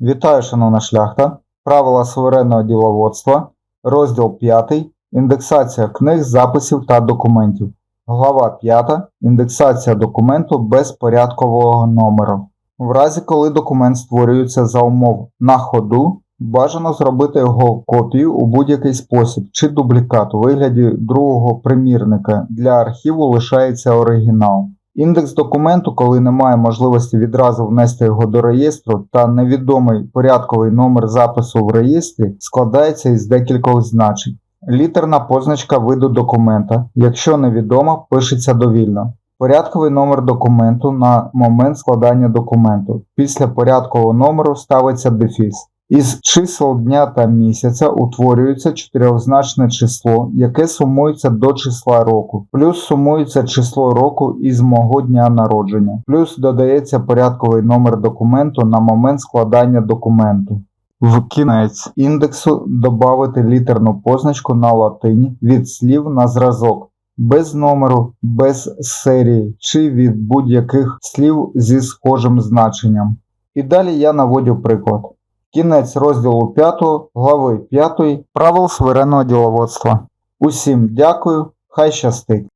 Вітаю, шановна шляхта. Правила суверенного діловодства, розділ 5. Індексація книг, записів та документів. Глава 5. Індексація документу без порядкового номеру. В разі, коли документ створюється за умов на ходу, бажано зробити його копію у будь-який спосіб чи дублікат у вигляді другого примірника. Для архіву лишається оригінал. Індекс документу, коли немає можливості відразу внести його до реєстру та невідомий порядковий номер запису в реєстрі, складається із декількох значень. Літерна позначка виду документа, якщо невідома, пишеться довільно. Порядковий номер документу на момент складання документу. Після порядкового номеру ставиться дефіс. Із чисел дня та місяця утворюється чотирьохзначне число, яке сумується до числа року, плюс сумується число року із мого дня народження, плюс додається порядковий номер документу на момент складання документу. В кінець індексу додати літерну позначку на латині від слів на зразок, без номеру, без серії чи від будь-яких слів зі схожим значенням. І далі я наводю приклад. Кінець розділу 5 глави 5 правил суверенного діловодства. Усім дякую, хай щастить!